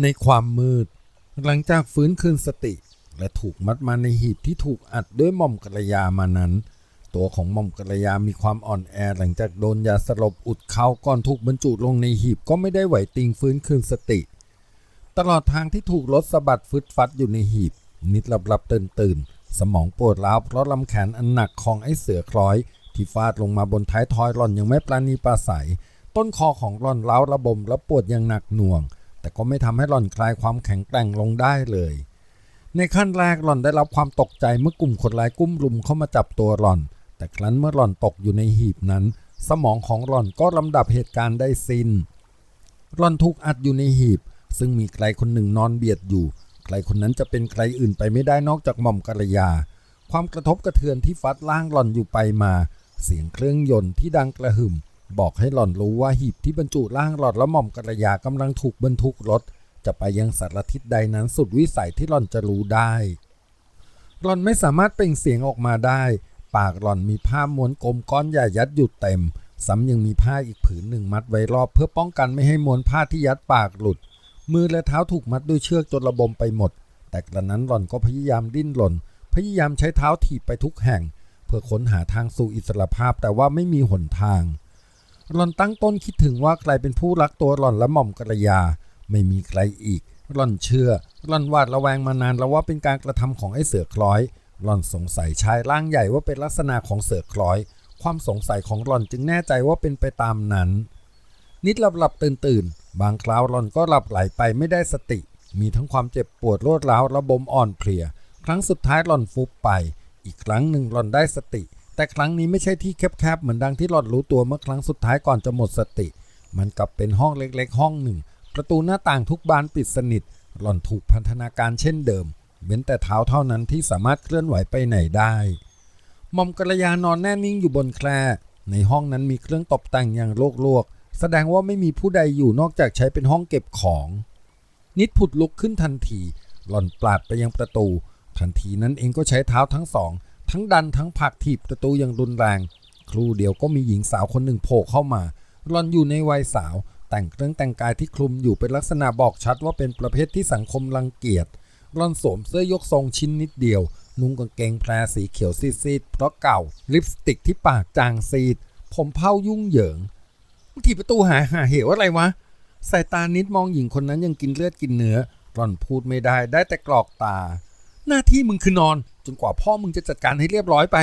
ในความมืด หลังจากฟื้นคืนสติ และถูกมัดมาในหีบที่ถูกอัดด้วยหม่อมกระยามานั้น ตัวของหม่อมกระยามีความอ่อนแอหลังจากโดนยาสลบอุดเขาก่อนถูกบรรจุลงในหีบก็ไม่ได้ไหวติงฟื้นคืนสติ ตลอดทางที่ถูกรถสะบัดฟึดฟัดอยู่ในหีบ นิดหลับหลับตื่นตื่นสมองปวดร้าวเพราะลำแขนอันหนักของไอ้เสือคล้อย ที่ฟาดลงมาบนท้ายทอยหล่อนยังไม่ปราณีปราศัย ต้นคอของหล่อนร้าวระบมและปวดอย่างหนักหน่วง แต่ก็ไม่ทำให้หล่อนคลายความแข็งแกร่งลงได้เลย ในขั้นแรกหล่อนได้รับความตกใจเมื่อกลุ่มคนร้ายกุ้มรุมเข้ามาจับตัวหล่อน แต่ครั้นเมื่อหล่อนตกอยู่ในหีบนั้น สมองของหล่อนก็ลำดับเหตุการณ์ได้สิ้นหล่อนถูกอัดอยู่ในหีบ ซึ่งมีใครคนหนึ่งนอนเบียดอยู่ ใครคนนั้นจะเป็นใครอื่นไปไม่ได้นอกจากหม่อมกัลยา ความกระทบกระเทือนที่ฟัดล่างหล่อนอยู่ไปมา เสียงเครื่องยนต์ที่ดังกระหึ่ม บอกให้หล่อนรู้ว่าหีบที่บรรจุร่างหลอนและหม่อมกัลยากำลังถูกบรรทุกรถ จะไปยังสารทิศใดนั้นสุดวิสัยที่หล่อนจะรู้ได้หล่อนไม่สามารถเปล่งเสียงออกมาได้ ปากหล่อนมีผ้าม้วนกลมก้อนใหญ่ยัดอยู่เต็ม ซ้ำยังมีผ้าอีกผืนหนึ่งมัดไว้รอบ เพื่อป้องกันไม่ให้ม้วนผ้าที่ยัดปากหลุด มือและเท้าถูกมัดด้วยเชือกจนระบมไปหมด แต่กระนั้นหล่อนก็พยายามดิ้นรนพยายามใช้เท้าถีบไปทุกแห่ง เพื่อค้นหาทางสู่อิสรภาพแต่ว่าไม่มีหนทาง หล่อนตั้งต้นคิดถึงว่าใครเป็นผู้รักตัวหล่อนและหม่อมกัลยา ไม่มีใครอีก หล่อนเชื่อ หล่อนหวาดระแวงมานานแล้วว่าเป็นการกระทำของไอ้เสือคล้อย หล่อนสงสัยชายร่างใหญ่ว่าเป็นลักษณะของเสือคล้อย ความสงสัยของหล่อนจึงแน่ใจว่าเป็นไปตามนั้น นิดหลับหลับตื่นตื่นบางคราวหล่อนก็หลับไหลไปไม่ได้สติ มีทั้งความเจ็บปวดรวดร้าวระบมอ่อนเพลีย ครั้งสุดท้ายหล่อนฟุบไป อีกครั้งหนึ่งหล่อนได้สติ แต่ครั้งนี้ไม่ใช่ที่แคบๆเหมือนดังที่หลอนรู้ตัวเมื่อครั้งสุดท้ายก่อนจะหมดสติ มันกลับเป็นห้องเล็กๆ ห้องหนึ่ง ประตูหน้าต่างทุกบานปิดสนิท หล่อนถูกพันธนาการเช่นเดิมเว้นแต่เท้าเท่านั้นที่สามารถเคลื่อนไหวไปไหนได้มอมกัลยานอนแน่นิ่งอยู่บนแคร่ในห้องนั้นมีเครื่องตกแต่งอย่างโลกๆแสดงว่าไม่มีผู้ใดอยู่นอกจากใช้เป็นห้องเก็บของ นิดผุดลุกขึ้นทันที หล่อนปลาดไปยังประตู ทันทีนั้นเองก็ใช้เท้าทั้งสอง ทั้งดันทั้งผลักถีบประตูอย่างรุนแรง ครู่เดียวก็มีหญิงสาวคนหนึ่งโผล่เข้ามาหล่อนอยู่ในวัยสาว แต่งเครื่องแต่งกายที่คลุมอยู่เป็นลักษณะบอกชัดว่าเป็นประเภทที่สังคมรังเกียจหล่อนสวมเสื้อยกทรงชิ้นนิดเดียว นุ่งกางเกงแพรสีเขียวซีดๆเพราะเก่า ลิปสติกที่ปากจางซีด ผมเผ้ายุ่งเหยิงถีบประตูหาหาเหวอะไรวะสายตานิดมองหญิงคนนั้นยังกินเลือดกินเนื้อหล่อนพูดไม่ได้ได้แต่กรอกตา หน้าที่มึงคือนอน จนกว่าพ่อมึงจะจัดการให้เรียบร้อยไป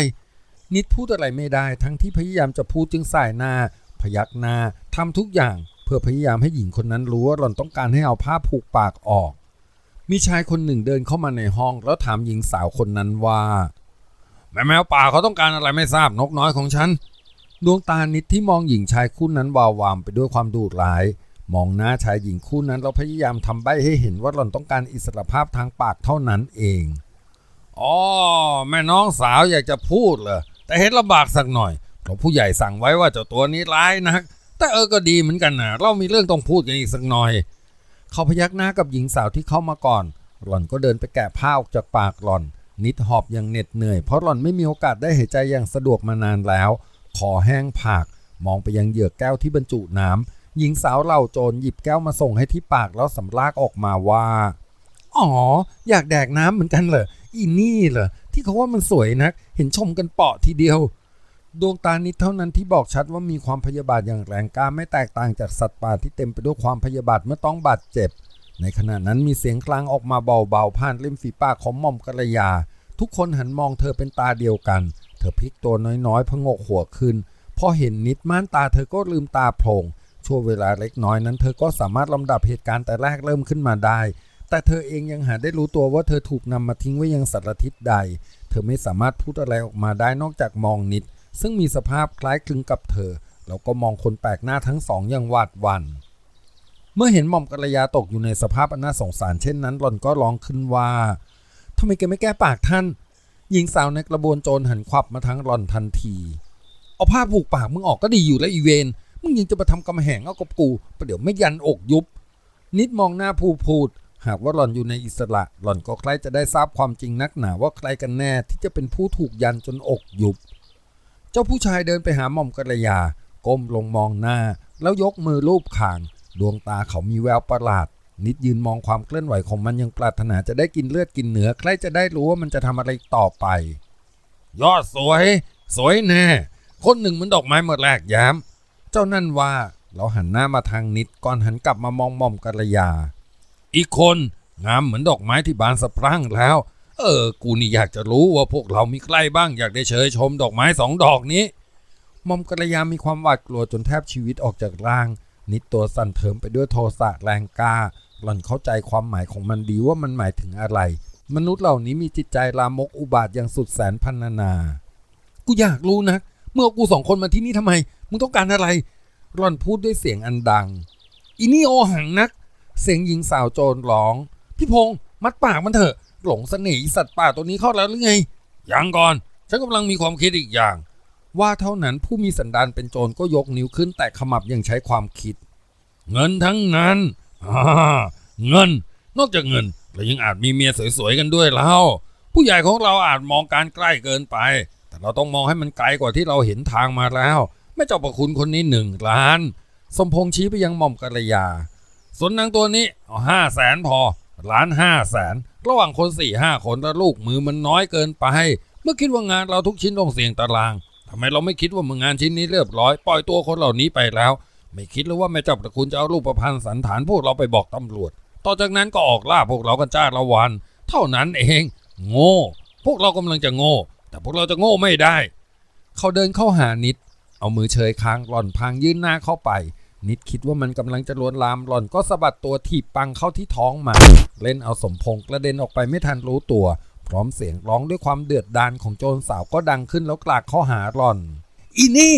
นิดพูดอะไรไม่ได้ ทั้งที่พยายามจะพูดจึงสายหน้า พยักหน้าทำทุกอย่าง เพื่อพยายามให้หญิงคนนั้นรู้ว่าหล่อนต้องการให้เอาผ้าผูกปากออก มีชายคนหนึ่งเดินเข้ามาในห้อง แล้วถามหญิงสาวคนนั้นว่า แม่แมวป่าเขาต้องการอะไรไม่ทราบนกน้อยของฉันดวงตานิดที่มองหญิงชายคู่นั้นวาววามไปด้วยความดุร้าย มองหน้าชายหญิงคู่นั้นเราพยายามทำใบให้เห็นว่าหล่อนต้องการอิสรภาพทางปากเท่านั้นเองอ๋อแม่น้องสาวอยากจะพูดเหรอแต่เห็นลำบากสักหน่อยเพราะผู้ใหญ่สั่งไว้ว่าเจ้าตัวนี้ร้ายนัก แต่เออก็ดีเหมือนกันนะเรามีเรื่องต้องพูดกันอีกสักหน่อย เขาพยักหน้ากับหญิงสาวที่เข้ามาก่อน หล่อนก็เดินไปแกะผ้าออกจากปากหล่อน นิดหอบอย่างเหน็ดเหนื่อย เพราะหล่อนไม่มีโอกาสได้หายใจอย่างสะดวกมานานแล้วคอแห้งผาก มองไปยังเหยือกแก้วที่บรรจุน้ำ หญิงสาวเหล่าโจรหยิบแก้วมาส่งให้ที่ปากแล้วสำลากออกมาว่า อ๋อ อยากแดกน้ำเหมือนกันเหรอ อีนี่เหรอ ที่เขาว่ามันสวยนัก เห็นชมกันเปาะทีเดียว ดวงตานิดเท่านั้นที่บอกชัดว่ามีความพยาบาทอย่างแรงกล้าไม่แตกต่างจากสัตว์ป่าที่เต็มไปด้วยความพยาบาทเมื่อต้องบาดเจ็บ ในขณะนั้นมีเสียงกลางออกมาเบาๆผ่านริมฝีปากของหม่อมกัลยา ทุกคนหันมองเธอเป็นตาเดียวกัน เธอพลิกตัวน้อยๆพงกหัวขึ้นพอเห็นนิดม่านตาเธอก็ลืมตาโพลง ช่วงเวลาเล็กน้อยนั้น เธอก็สามารถลำดับเหตุการณ์แต่แรกเริ่มขึ้นมาได้ แต่เธอเองยังหาได้รู้ตัวว่าเธอถูกนำมาทิ้งไว้ยังสารทิศใด เธอไม่สามารถพูดอะไรออกมาได้นอกจากมองนิด ซึ่งมีสภาพคล้ายคลึงกับเธอ แล้วก็มองคนแปลกหน้าทั้งสองอย่างหวาดหวัน่นเมื่อเห็นหม่อมกัลยาตกอยู่ในสภาพอันน่าสงสารเช่นนั้นหล่อนก็ร้องขึ้นว่าทำไมแกไม่แก้ปากท่าน หญิงสาวในกระบวนโจรหันควับมาทั้งหล่อนทันที เอาผ้าผูกปากมึงออกก็ดีอยู่แล้วอีเวน มึงยังจะมาทำกำแหงเอากับกูประเดี๋ยวไม่ยันอกยุบ นิดมองหน้าผู้พูด หากว่าหล่อนอยู่ในอิสระ หล่อนก็ใคล้จะได้ทราบความจริงนักหนาว่าใครกันแน่ที่จะเป็นผู้ถูกยันจนอกยุบ เจ้าผู้ชายเดินไปหาหม่อมกัลยา ก้มลงมองหน้า แล้วยกมือลูบคาง ดวงตาเขามีแววประหลาด นิดยืนมองความเคลื่อนไหวของมันยังปรารถนาจะได้กินเลือดกินเนื้อใครจะได้รู้ว่ามันจะทำอะไรต่อไป ยอดสวย สวยแน่คนหนึ่งเหมือนดอกไม้หมดแรกย้ำ เจ้านั่นว่าเราหันหน้ามาทางนิดก่อนหันกลับมามองม่อมกัลยา อีกคนงามเหมือนดอกไม้ที่บานสะพรั่งแล้ว เออ กูนี่อยากจะรู้ว่าพวกเรามีใครบ้างอยากได้เชยชมดอกไม้สองดอกนี้ม่อมกัลยามีความหวาดกลัวจนแทบชีวิตออกจากร่าง นิดตัวสั่นเทิมไปด้วยโทสะแรงกล้า หล่อนเข้าใจความหมายของมันดีว่ามันหมายถึงอะไร มนุษย์เหล่านี้มีจิตใจลามกอุบาทอย่างสุดแสนพันนานากูอยากรู้นะ เมื่อกูสองคนมาที่นี่ทำไม มึงต้องการอะไรหล่อนพูดด้วยเสียงอันดังอีนี่โอหังนัก เสียงหญิงสาวโจรร้อง พี่พงษ์มัดปากมันเถอะ หลงเสน่ห์สัตว์ป่าตัวนี้เข้าแล้วหรือไง ยังก่อน ฉันกำลังมีความคิดอีกอย่าง ว่าเท่านั้นผู้มีสันดานเป็นโจรก็ยกนิ้วขึ้นแต่ขมับยังใช้ความคิด เงินทั้งนั้นอ่าเงิน นอกจากเงินเรายังอาจมีเมียสวยๆกันด้วยแล้วผู้ใหญ่ของเราอาจมองการใกล้เกินไป แต่เราต้องมองให้มันไกลกว่าที่เราเห็นทางมาแล้ว ม่เจ้าประคุณคนนี้หนึ่งล้าน สมพงษ์ชี้ไปยังหม่อมกัลยา ส่วนนางตัวนี้เอาห้าแสนพอล้านห้าแสนระหว่างคนสี่ห้าคนแล้วลูกมือมันน้อยเกินไป เมื่อคิดว่างานเราทุกชิ้นต้องเสี่ยงตารางทำไมเราไม่คิดว่ามึงงานชิ้นนี้เรียบร้อยปล่อยตัวคนเหล่านี้ไปแล้ว ไม่คิดเลยว่าแม่เจ้าประคุณจะเอารูปประพันธ์สันฐานพวกเราไปบอกตำรวจ ต่อจากนั้นก็ออกล่าพวกเรากันจ้าละวัน เท่านั้นเอง โง่ พวกเรากำลังจะโง่ แต่พวกเราจะโง่ไม่ได้ เขาเดินเข้าหานิด เอามือเชยค้างหล่อนพางยื่นหน้าเข้าไป นิดคิดว่ามันกำลังจะลวนลามหล่อนก็สะบัดตัวถีบปังเข้าที่ท้องมันเล่นเอาสมพงษ์กระเด็นออกไปไม่ทันรู้ตัว พร้อมเสียงร้องด้วยความเดือดดาลของโจรสาวก็ดังขึ้นแล้วกลากเข้าหาหล่อน อีนี่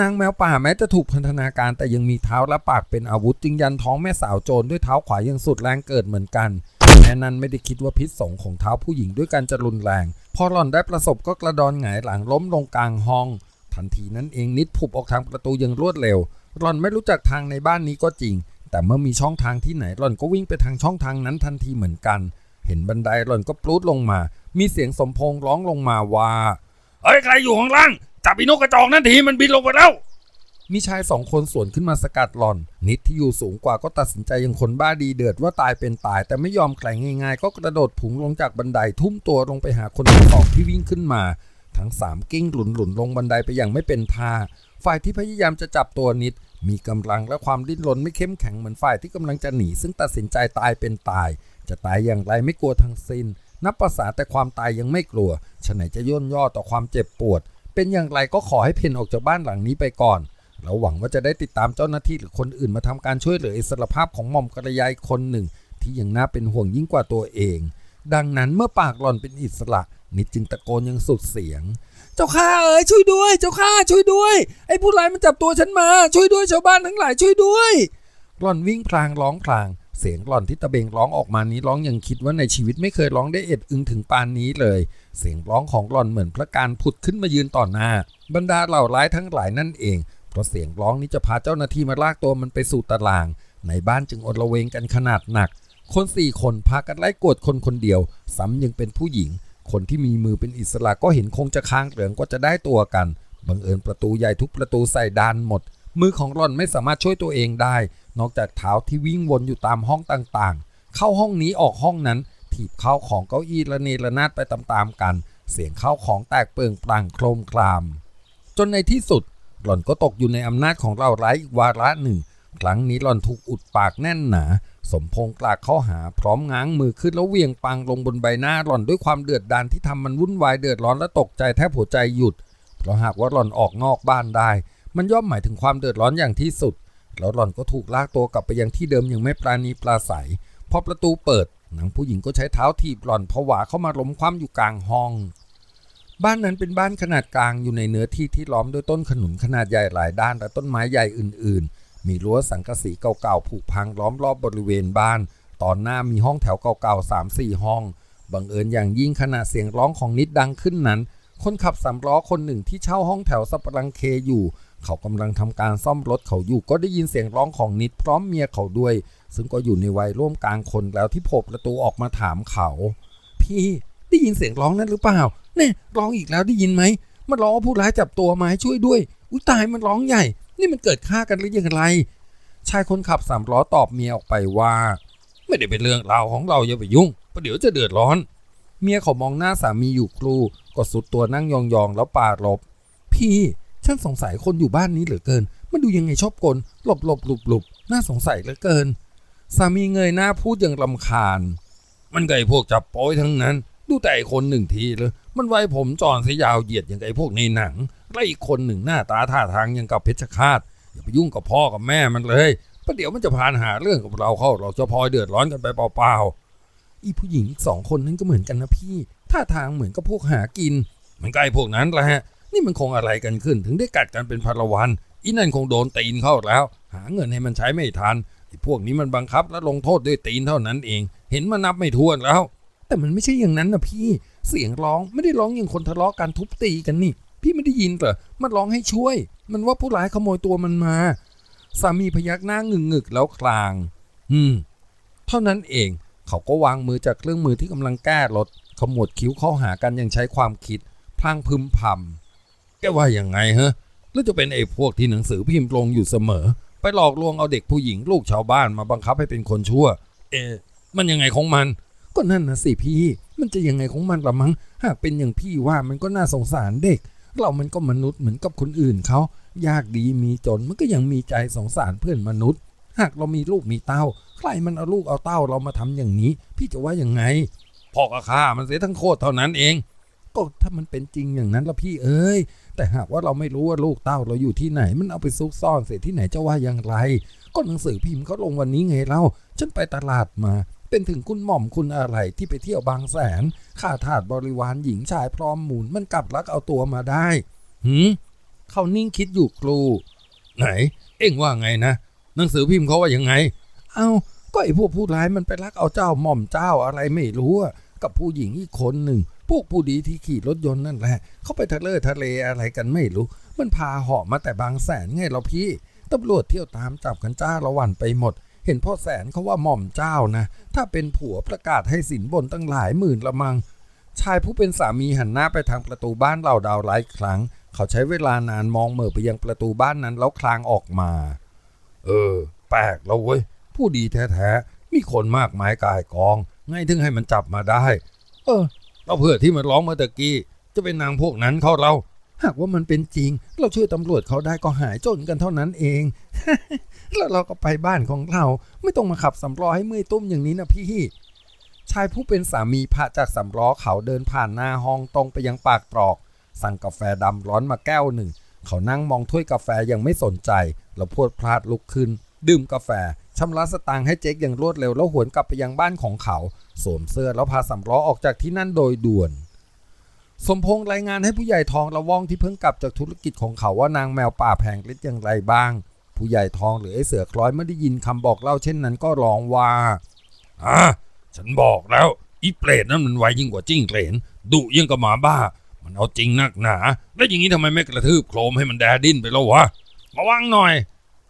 นางแมวป่าแม้จะถูกพันธนาการแต่ยังมีเท้าและปากเป็นอาวุธจึงยันท้องแม่สาวโจรด้วยเท้าขวายังสุดแรงเกิดเหมือนกันแม่นั้นไม่ได้คิดว่าพิษสงของเท้าผู้หญิงด้วยกันจะรุนแรง พอหล่อนได้ประสบก็กระดอนหงายหลังล้มลงกลางห้อง ทันทีนั้นเองนิดผุบออกทางประตูอย่างรวดเร็วหล่อนไม่รู้จักทางในบ้านนี้ก็จริง แต่เมื่อมีช่องทางที่ไหนหล่อนก็วิ่งไปทางช่องทางนั้นทันทีเหมือนกัน เห็นบันไดหล่อนก็ปลุดลงมา มีเสียงสมพงษ์ร้องลงมาว่าเฮ้ยใครอยู่ข้างล่างจับอีนกกระจอกนั่นทีมันบินลงไปแล้วมีชายสองคนสวนขึ้นมาสกัดหล่อน นิดที่อยู่สูงกว่าก็ตัดสินใจยังคนบ้าดีเดือดว่าตายเป็นตาย แต่ไม่ยอมแข่งง่ายๆ ก็กระโดดผุงลงจากบันไดทุ่มตัวลงไปหาคนที่สองที่วิ่งขึ้นมา ทั้งสามกิ้งหลุนหลุนลงบันไดไปอย่างไม่เป็นท่า ฝ่ายที่พยายามจะจับตัวนิด มีกำลังและความดิ้นรนไม่เข้มแข็งเหมือนฝ่ายที่กำลังจะหนี ซึ่งตัดสินใจตายเป็นตาย จะตายอย่างไรไม่กลัวทั้งสิ้น นับภาษาแต่ความตายยังไม่กลัวฉะไหนจะย่นย่อต่อความเจ็บปวด เป็นอย่างไรก็ขอให้เพนออกจากบ้านหลังนี้ไปก่อนแล้วหวังว่าจะได้ติดตามเจ้าหน้าที่หรือคนอื่นมาทำการช่วยเหลืออิสรภาพของหม่อมกระยายคนหนึ่ง ที่ยังน่าเป็นห่วงยิ่งกว่าตัวเอง ดังนั้นเมื่อปากหล่อนเป็นอิสระ นิดจึงตะโกนยังสุดเสียง เจ้าข้าเอ๋ยช่วยด้วย เจ้าข้าช่วยด้วย ไอ้ผู้ร้ายมันจับตัวฉันมา ช่วยด้วยชาวบ้านทั้งหลายช่วยด้วยหล่อนวิ่งพลางร้องพลาง เสียงหล่อนที่ตะเบงร้องออกมานี้ร้องยังคิดว่าในชีวิตไม่เคยร้องได้เอ็ดอึงถึงปานนี้เลย เสียงร้องของหล่อนเหมือนพระการผุดขึ้นมายืนต่อหน้า บรรดาเหล่าร้ายทั้งหลายนั่นเอง เพราะเสียงร้องนี้จะพาเจ้าหน้าที่มาลากตัวมันไปสู่ตาราง ในบ้านจึงอดระเวงกันขนาดหนัก คนสี่คนพากันไล่กวดคนคนเดียวซ้ำยังเป็นผู้หญิง คนที่มีมือเป็นอิสระก็เห็นคงจะค้างเหลืองก็จะได้ตัวกันบังเอิญประตูใหญ่ทุกประตูใส่ดานหมด มือของหล่อนไม่สามารถช่วยตัวเองได้ นอกจากเท้าที่วิ่งวนอยู่ตามห้องต่างๆ เข้าห้องนี้ออกห้องนั้น ถีบเข้าของเก้าอี้ระเนระนาดไปตามๆกัน เสียงเข้าของแตกเปิงปลังโครมคราม จนในที่สุด หล่อนก็ตกอยู่ในอำนาจของเราร้ายอีกวาระหนึ่ง ครั้งนี้หล่อนถูกอุดปากแน่นหนา สมพงษ์กลากข้าหาพร้อมง้างมือขึ้นแล้วเวียงปังลงบนใบหน้าหล่อนด้วยความเดือดดาลที่ทำมันวุ่นวายเดือดร้อนและตกใจแทบหัวใจหยุด เพราะหากว่าหล่อนออกนอกบ้านได้ มันย่อมหมายถึงความเดือดร้อนอย่างที่สุด แล้วหล่อนก็ถูกลากตัวกลับไปยังที่เดิมอย่างไม่ปราณีปราศัยพอประตูเปิดนางผู้หญิงก็ใช้เท้าถีบหล่อนผวาเข้ามาล้มคว่ำอยู่กลางห้อง บ้านนั้นเป็นบ้านขนาดกลางอยู่ในเนื้อที่ที่ล้อมด้วยต้นขนุนขนาดใหญ่หลายด้านและต้นไม้ใหญ่อื่นๆ มีรั้วสังกะสีเก่าๆ ผุพังล้อมรอบบริเวณบ้าน ตอนหน้ามีห้องแถวเก่าๆสามสี่ห้อง บังเอิญอย่างยิ่งขณะเสียงร้องของนิดดังขึ้นนั้น คนขับสามล้อคนหนึ่งที่เช่าห้องแถวสัปรังเคอยู่ เขากำลังทำการซ่อมรถเขาอยู่ก็ได้ยินเสียงร้องของนิดพร้อมเมียเขาด้วย ซึ่งก็อยู่ในวัยร่วมกลางคนแล้วที่โผล่ประตูออกมาถามเขา พี่ได้ยินเสียงร้องนั้นหรือเปล่าเนี่ร้องอีกแล้วได้ยินไหมมันร้องผู้ร้ายจับตัวมาให้ช่วยด้วย อุ้ยตายมันร้องใหญ่ นี่มันเกิดฆ่ากันหรือยังไร ชายคนขับสามล้อตอบเมียออกไปว่า ไม่ได้เป็นเรื่องราวของเราอย่าไปยุ่งประเดี๋ยวจะเดือดร้อน เมียเขามองหน้าสามีอยู่ครูก็สุดตัวนั่งยองๆแล้วปาดลบ พี่ฉันสงสัยคนอยู่บ้านนี้เหลือเกิน มันดูยังไงชอบกลหลบหลบหลุบหลุบน่าสงสัยเหลือเกิน สามีเงยหน้าพูดอย่างลำคาญ มันไก่พวกจับโป้ยทั้งนั้น ดูแต่คนหนึ่งทีเลย มันไว้ผมจอนสียยาวเหยียดอย่างไอ้พวกในหนัง และอีกคนหนึ่งหน้าตาท่าทางย่างกับเพชรฆาตอย่าไปยุ่งกับพ่อกับแม่มันเลยประเดี๋ยวมันจะพานหาเรื่องกับเราเข้า เราจะพลอยเดือดร้อนกันไปเปล่าๆอีผู้หญิงอีกสองคนนั้นก็เหมือนกันนะพี่ ท่าทางเหมือนกับพวกหากิน มันใกล้พวกนั้นแหละฮะนี่มันคงอะไรกันขึ้น ถึงได้กัดกันเป็นพลวันอีนั่นคงโดนตีนเข้าแล้ว หาเงินให้มันใช้ไม่ทันไอ้พวกนี้มันบังคับและลงโทษด้วยตีนเท่านั้นเอง เห็นมานับไม่ถ้วนแล้ว แต่มันไม่ใช่อย่างนั้นนะพี่ เสียงร้องไม่ได้ร้องอย่างคนทะเลาะกันทุบตีกันนี่ พี่ไม่ได้ยินเหรอมันร้องให้ช่วย มันว่าผู้ร้ายขโมยตัวมันมา สามีพยักหน้างึงงึกแล้วคลาง อืม เท่านั้นเอง เขาก็วางมือจากเครื่องมือที่กำลังแก้รถขมวดคิ้วเข้าหากันอย่างใช้ความคิด พลางพึมพำแกว่ายังไงฮะแล้วจะเป็นไอ้พวกที่หนังสือพิมพ์ลงอยู่เสมอ ไปหลอกลวงเอาเด็กผู้หญิงลูกชาวบ้านมาบังคับให้เป็นคนชั่ว เอ๊มันยังไงของมัน ก็นั่นนะสิพี่ มันจะยังไงของมันละมั้งหากเป็นอย่างพี่ว่ามันก็น่าสงสารเด็ก เรามันก็มนุษย์เหมือนกับคนอื่นเขายากดีมีจนมันก็ยังมีใจสงสารเพื่อนมนุษย์ หากเรามีลูกมีเต้า ใครมันเอาลูกเอาเต้าเรามาทำอย่างนี้ พี่จะว่ายังไงพ่อก็ฆ่ามันเสียทั้งโคตรเท่านั้นเอง ก็ถ้ามันเป็นจริงอย่างนั้นละพี่เอ้ย แต่หากว่าเราไม่รู้ว่าลูกเต้าเราอยู่ที่ไหน มันเอาไปซุกซ่อนเสียที่ไหนจะว่าอย่างไร ก็หนังสือพิมพ์เขาลงวันนี้ไงเล่าฉันไปตลาดมา เป็นถึงคุณหม่อมคุณอะไรที่ไปเที่ยวบางแสนข้าทาสบริวารหญิงชายพร้อมหมุนมันกลับลักเอาตัวมาได้หืมเขานิ่งคิดอยู่ครู ไหน เอ็งว่าไงนะหนังสือพิมพ์เขาว่ายังไง เอาก็ไอ้พวกผู้ร้ายมันไปลักเอาเจ้าหม่อมเจ้าอะไรไม่รู้กับผู้หญิงอีกคนหนึ่งพวกผู้ดีที่ขี่รถยนต์นั่นแหละเขาไปทะเลทะเลอะไรกันไม่รู้ มันพาเหาะมาแต่บางแสนไงเราพี่ตำรวจเที่ยวตามจับกันจ้าละวันไปหมด เห็นพ่อแสนเขาว่าหม่อมเจ้านะ ถ้าเป็นผัวประกาศให้สินบนตั้งหลายหมื่นละมัง ชายผู้เป็นสามีหันหน้าไปทางประตูบ้านเหล่าดาวหลายครั้ง เขาใช้เวลานานมองเหม่อไปยังประตูบ้านนั้นแล้วคลางออกมา เออ แปลกแล้วเว้ย ผู้ดีแท้ๆ มีคนมากมายกายกอง ไงถึงให้มันจับมาได้ เออเราเพื่อที่มันร้องเมื่อตะกี้ จะเป็นนางพวกนั้นเขาเรา หากว่ามันเป็นจริง เราช่วยตำรวจเขาได้ก็หายจนกันเท่านั้นเอง แล้วเราก็ไปบ้านของเรา ไม่ต้องมาขับสำล้อให้เมื่อยตุ้มอย่างนี้นะพี่ ชายผู้เป็นสามีพาจากสำล้อเขาเดินผ่านหน้าห้องตรงไปยังปากตรอก สั่งกาแฟดำร้อนมาแก้วหนึ่ง เขานั่งมองถ้วยกาแฟยังไม่สนใจ แล้วพรวดพลาดลุกขึ้น ดื่มกาแฟชำระสตางค์ให้เจ๊กอย่างรวดเร็วแล้วหวนกลับไปยังบ้านของเขา สวมเสื้อแล้วพาสำล้อออกจากที่นั่นโดยด่วนสมพงษ์รายงานให้ผู้ใหญ่ทองระว่องที่เพิ่งกลับจากธุรกิจของเขาว่านางแมวป่าแผงฤทธิ์อย่างไรบ้าง ผู้ใหญ่ทองหรือไอ้เสือคล้อยไม่ได้ยินคำบอกเล่าเช่นนั้นก็ร้องว่าอ่าฉันบอกแล้วอีเปรตนั้นมันไวยิ่งกว่าจิ้งเหลนดุยิ่งกับหมาบ้า มันเอาจริงนักหนา แล้วอย่างนี้ทำไมไม่กระทืบโครมให้มันแดดิ้นไปแล้ววะมาวังหน่อย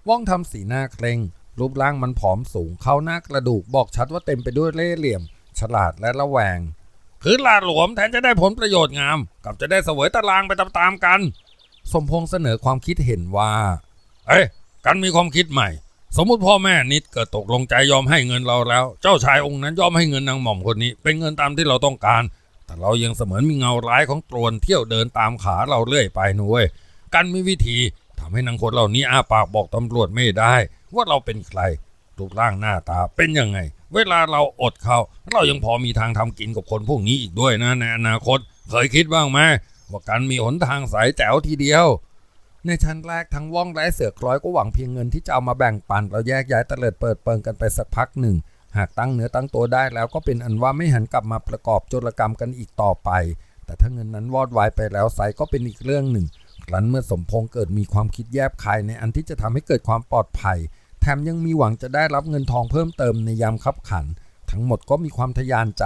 ว่องทำสีหน้าเคร่ง รูปร่างมันผอมสูงเข้าหน้ากระดูกบอกชัดว่าเต็มไปด้วยเล่ห์เหลี่ยม ฉลาดและระแวง คือลาดหลวมแทนจะได้ผลประโยชน์งาม กับจะได้เสวยตารางไปตามๆกัน สมพงษ์เสนอความคิดเห็นว่า เอ้ย กันมีความคิดใหม่ สมมุติพ่อแม่นิดเกิดตกลงใจยอมให้เงินเราแล้ว เจ้าชายองค์นั้นยอมให้เงินนางหม่อมคนนี้ เป็นเงินตามที่เราต้องการ แต่เรายังเสมือนมีเงาร้ายของตรวนเที่ยวเดินตามขาเราเรื่อยไปนุ้ยกันมีวิธีทำให้นางคนเหล่านี้อาปากบอกตำรวจไม่ได้ ว่าเราเป็นใครรูปร่างหน้าตาเป็นยังไง เวลาเราอดเขาเรายังพอมีทางทำกินกับคนพวกนี้อีกด้วยนะในอนาคต เคยคิดบ้างไหมว่ากันมีหนทางสายแจ๋วทีเดียว ในชั้นแรกทั้งว่องและเสือคล้อยก็หวังเพียงเงินที่จะเอามาแบ่งปันเราแยกย้ายตะเลิดเปิดเปิงกันไปสักพักหนึ่ง หากตั้งเนื้อตั้งตัวได้แล้วก็เป็นอันว่าไม่หันกลับมาประกอบโจรกรรมกันอีกต่อไป แต่ถ้าเงินนั้นวอดวายไปแล้วไซก็เป็นอีกเรื่องหนึ่งครั้นเมื่อสมพงษ์เกิดมีความคิดแยบคายในอันที่จะทำให้เกิดความปลอดภัย แถมยังมีหวังจะได้รับเงินทองเพิ่มเติมในยามคับขัน ทั้งหมดก็มีความทะยานใจ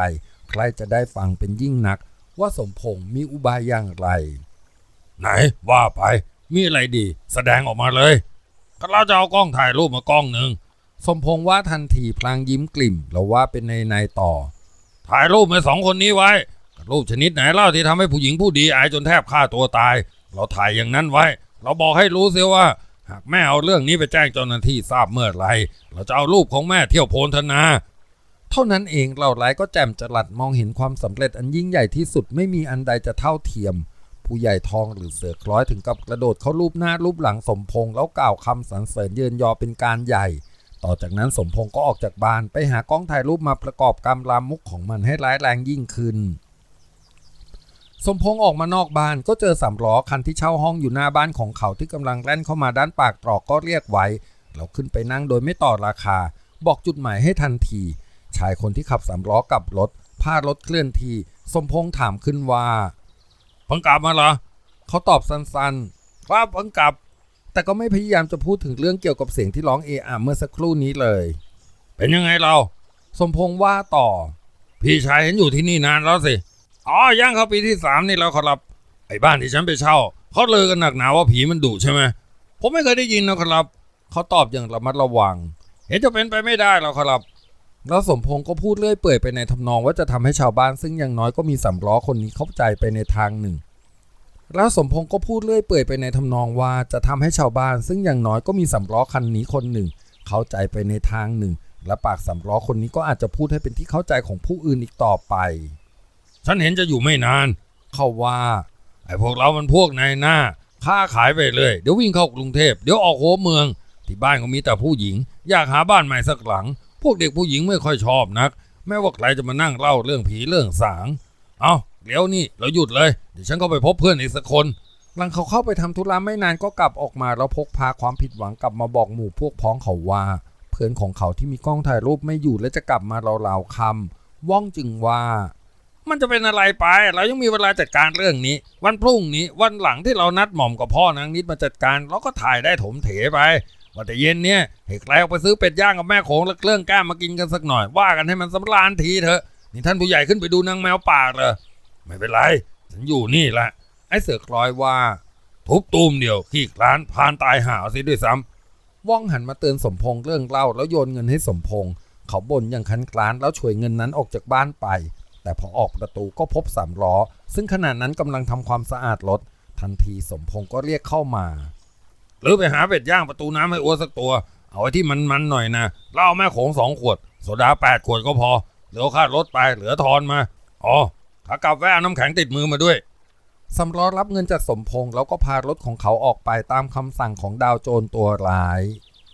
ใครจะได้ฟังเป็นยิ่งนัก ว่าสมพงษ์มีอุบายอย่างไร ไหนว่าไป มีอะไรดี แสดงออกมาเลยก็เราจะเอากล้องถ่ายรูปมากล้องหนึ่งสมพงษ์ว่าทันทีพลางยิ้มกลิ่มแล้วว่าเป็นในในต่อ ถ่ายรูปมาสองคนนี้ไว้รูปชนิดไหนเล่าที่ทำให้ผู้หญิงผู้ดีอายจนแทบฆ่าตัวตาย เราถ่ายอย่างนั้นไว้ เราบอกให้รู้เสียว่า หากแม่เอาเรื่องนี้ไปแจ้งเจ้าหน้าที่ทราบเมื่อไร เราจะเอารูปของแม่เที่ยวโพลธนา เท่านั้นเองเหล่าร้ายก็แจ่มจรัสมองเห็นความสำเร็จอันยิ่งใหญ่ที่สุดไม่มีอันใดจะเท่าเทียม ผู้ใหญ่ทองหรือเสือคล้อยถึงกับกระโดดเข้ารูปหน้ารูปหลังสมพงษ์แล้วกล่าวคำสรรเสริญเยินยอเป็นการใหญ่ ต่อจากนั้นสมพงษ์ก็ออกจากบ้านไปหากล้องถ่ายรูปมาประกอบกรรมลามมุกของมันให้ร้ายแรงยิ่งขึ้น สมพงษ์ออกมานอกบ้านก็เจอสามล้อคันที่เช่าห้องอยู่หน้าบ้านของเขาที่กำลังแล่นเข้ามาด้านปากตรอกก็เรียกไว้แล้วขึ้นไปนั่งโดยไม่ต่อราคา บอกจุดหมายให้ทันที ชายคนที่ขับสามล้อกลับรถพารถเคลื่อนที่ สมพงษ์ถามขึ้นว่า เพิ่งกลับมาเหรอเขาตอบสั้นๆครับเพิ่งกลับ แต่ก็ไม่พยายามจะพูดถึงเรื่องเกี่ยวกับเสียงที่ร้องเออะเมื่อสักครู่นี้เลย เป็นยังไงเรา สมพงษ์ว่าต่อ พี่ชายเห็นอยู่ที่นี่นานแล้วสิอ๋อย่างเข้าปีที่สามนี่แล้วครับไอ้บ้านที่ฉันไปเช่าเขาเลยกันหนักหนาว่าผีมันดุใช่ไหมผมไม่เคยได้ยินนะครับเขาตอบอย่างระมัดระวัง เห็นจะเป็นไปไม่ได้แล้วครับ แล้วสมพงษ์ก็พูดเรื่อยเปื่อยไปในทำนองว่าจะทำให้ชาวบ้านซึ่งอย่างน้อยก็มีสำล้อคนนี้เข้าใจไปในทางหนึ่ง แล้วสมพงษ์ก็พูดเรื่อยเปื่อยไปในทำนองว่าจะทำให้ชาวบ้าน ซึ่งอย่างน้อยก็มีสำล้อคันนี้คนหนึ่ง เข้าใจไปในทางหนึ่ง และปากสำล้อคนนี้ก็อาจจะพูดให้เป็นที่เข้าใจของผู้อื่นอีกต่อไป ฉันเห็นจะอยู่ไม่นาน เขาว่าไอ้พวกเรามันพวกนายหน้าค้าขายไปเลย เดี๋ยววิ่งเข้ากรุงเทพเดี๋ยวออกหัวเมือง ที่บ้านก็มีแต่ผู้หญิง อยากหาบ้านใหม่สักหลัง พวกเด็กผู้หญิงไม่ค่อยชอบนัก แม้ว่าใครจะมานั่งเล่าเรื่องผีเรื่องสาง เอาเดี๋ยวนี่เราหยุดเลย เดี๋ยวฉันก็ไปพบเพื่อนอีกสักคนหลังเขาเข้าไปทำธุระไม่นานก็กลับออกมาแล้วพกพาความผิดหวังกลับมาบอกหมู่พวกพ้องเขาว่า เพื่อนของเขาที่มีกล้องถ่ายรูปไม่อยู่และจะกลับมาเราวๆคำว่องจึงว่า มันจะเป็นอะไรไป เรายังมีเวลาจัดการเรื่องนี้ วันพรุ่งนี้วันหลังที่เรานัดหม่อมกับพ่อนางนิดมาจัดการ เราก็ถ่ายได้ถมเถไป ว่าแต่เย็นเนี่ยให้ใครออกไปซื้อเป็ดย่างกับแม่โขงแล้วเครื่องแก้มมากินกันสักหน่อย ว่ากันให้มันสำราญทีเถอะนี่ท่านผู้ใหญ่ขึ้นไปดูนางแมวป่าเหรอไม่เป็นไรฉันอยู่นี่แหละไอ้เสือคล้อยว่า ทุบตูมเดียวขี้คลานพานตายหาสิด้วยซ้ำว่องหันมาเตือนสมพงษ์เรื่องเล่าแล้วโยนเงินให้สมพงษ์เขาบ่นอย่างคันคลานแล้วช่วยเงินนั้นออกจากบ้านไป แต่พอออกประตูก็พบสามล้อ ซึ่งขณะนั้นกำลังทำความสะอาดรถทันทีสมพงษ์ก็เรียกเข้ามา หรือไปหาเป็ดย่างประตูน้ำให้อ้วนสักตัว เอาไว้ที่มันๆหน่อยนะเหล้าแม่โขงสองขวดโซดาแปดขวดก็พอเหลือค่ารถไปเหลือทอนมาอ๋อขากลับแวะน้ำแข็งติดมือมาด้วยสำล้อรับเงินจากสมพงษ์แล้วก็พารถของเขาออกไปตามคำสั่งของดาวโจรตัวร้าย